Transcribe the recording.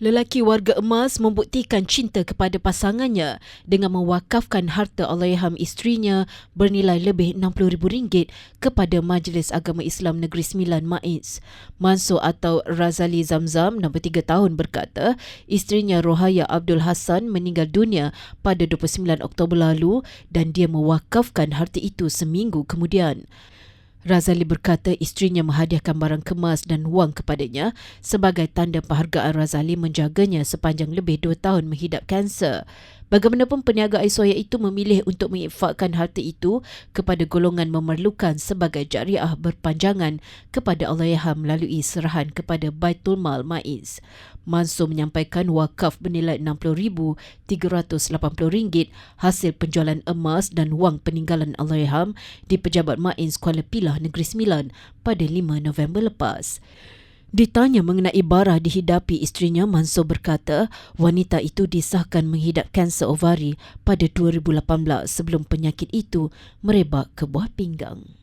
Lelaki warga emas membuktikan cinta kepada pasangannya dengan mewakafkan harta Allahyarham isterinya bernilai lebih RM60,000 kepada Majlis Agama Islam Negeri Sembilan Maiz. Mansur atau Razali Zamzam, 63 tahun berkata, isterinya Rohaya Abdul Hassan meninggal dunia pada 29 Oktober lalu dan dia mewakafkan harta itu seminggu kemudian. Razali berkata isterinya menghadiahkan barang kemas dan wang kepadanya sebagai tanda penghargaan Razali menjaganya sepanjang lebih dua tahun menghidap kanser. Bagaimanapun peniaga Aisyah itu memilih untuk menginfakkan harta itu kepada golongan memerlukan sebagai jariah berpanjangan kepada Allahyarham melalui serahan kepada Baitul Mal Maiz. Mansur menyampaikan wakaf bernilai RM60,380 hasil penjualan emas dan wang peninggalan Allahyarham di Pejabat Maiz Kuala Pilah Negeri Sembilan pada 5 November lepas. Ditanya mengenai barah dihidapi isterinya, Mansur berkata wanita itu disahkan menghidap kanser ovari pada 2018 sebelum penyakit itu merebak ke buah pinggang.